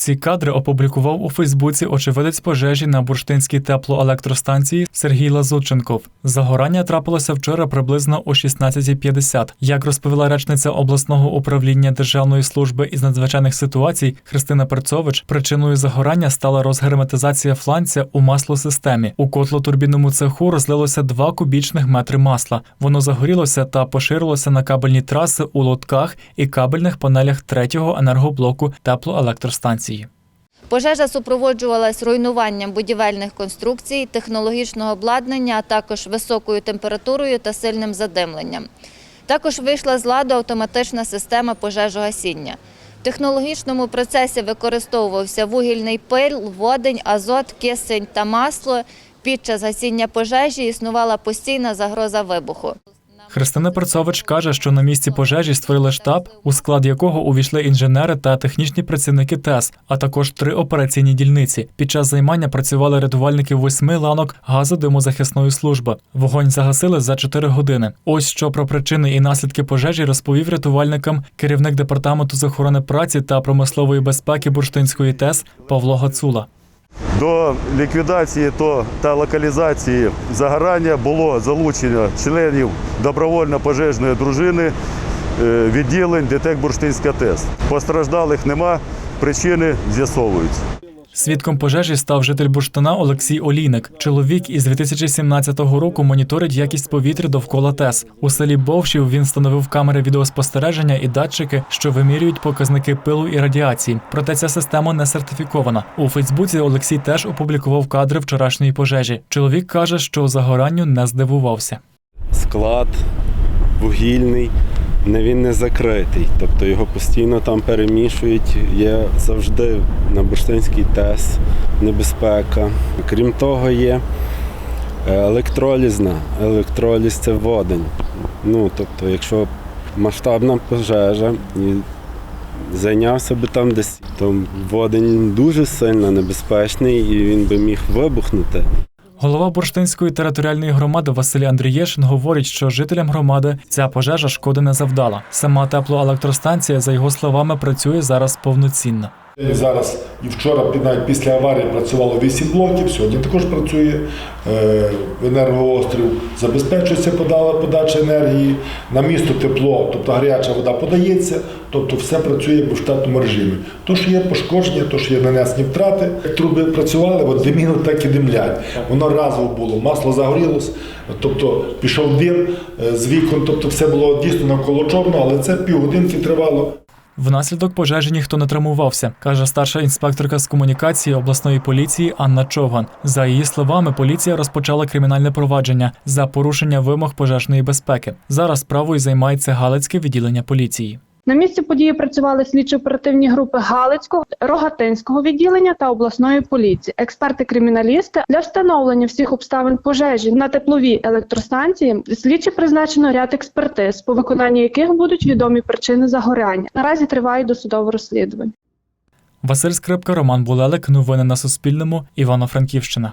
Ці кадри опублікував у Фейсбуці очевидець пожежі на бурштинській теплоелектростанції Сергій Лазутченков. Загорання трапилося вчора приблизно о 16.50. Як розповіла речниця обласного управління Державної служби із надзвичайних ситуацій Христина Перцович, причиною загорання стала розгерметизація фланця у маслосистемі. У котлотурбінному цеху розлилося 2 кубічних метри масла. Воно загорілося та поширилося на кабельні траси у лотках і кабельних панелях третього енергоблоку теплоелектростанції. Пожежа супроводжувалась руйнуванням будівельних конструкцій, технологічного обладнання, а також високою температурою та сильним задимленням. Також вийшла з ладу автоматична система пожежогасіння. В технологічному процесі використовувався вугільний пил, водень, азот, кисень та масло. Під час гасіння пожежі існувала постійна загроза вибуху. Христина Перцович каже, що на місці пожежі створили штаб, у склад якого увійшли інженери та технічні працівники ТЕС, а також три операційні дільниці. Під час займання працювали рятувальники восьми ланок газодимозахисної служби. Вогонь загасили за 4 години. Ось що про причини і наслідки пожежі розповів рятувальникам керівник департаменту з охорони праці та промислової безпеки Бурштинської ТЕС Павло Гацула. До ліквідації та локалізації загорання було залучено членів добровольно-пожежної дружини е, відділень ДТЕК Бурштинська ТЕС. Постраждалих нема, причини з'ясовуються. Свідком пожежі став житель Бурштина Олексій Олійник. Чоловік із 2017 року моніторить якість повітря довкола ТЕС. У селі Бовшів він встановив камери відеоспостереження і датчики, що вимірюють показники пилу і радіації. Проте ця система не сертифікована. У Фейсбуці Олексій теж опублікував кадри вчорашньої пожежі. Чоловік каже, що загоранню не здивувався. склад вугільний, він не закритий. Тобто його постійно там перемішують. Є завжди на бурштинській ТЕС небезпека. Крім того, є е, електролізна. Електроліз це водень. Ну, тобто, якщо масштабна пожежа і зайнявся би там десь, то водень дуже сильно небезпечний і він би міг вибухнути. Голова Бурштинської територіальної громади Василь Андрієшин говорить, що жителям громади ця пожежа шкоди не завдала. Сама теплоелектростанція, за його словами, працює зараз повноцінно. Зараз і вчора, навіть після аварії, працювало 8 блоків, сьогодні також працює е, енергоострів, забезпечується пода- подача енергії, на місто тепло, тобто гаряча вода подається, тобто все працює в штатному режимі. То, що є пошкодження, то, що є нанесені втрати, труби працювали, от диміли так і димлять. Воно разово було, масло загорілось, тобто пішов дим е, з вікон, тобто все було дійсно навколо чорного, але це півгодинки тривало. Внаслідок пожежі ніхто не травмувався, каже старша інспекторка з комунікації обласної поліції Анна Човган. За її словами, поліція розпочала кримінальне провадження за порушення вимог пожежної безпеки. Зараз справою займається Галицьке відділення поліції. На місці події працювали слідчо-оперативні групи Галицького, Рогатинського відділення та обласної поліції, експерти-криміналісти для встановлення всіх обставин пожежі на тепловій електростанції. Слідчі призначено ряд експертиз, по виконанні яких будуть відомі причини загоряння. Наразі триває досудове розслідування. Василь Скрипка, Роман Булелик. Новини на Суспільному. Івано-Франківщина.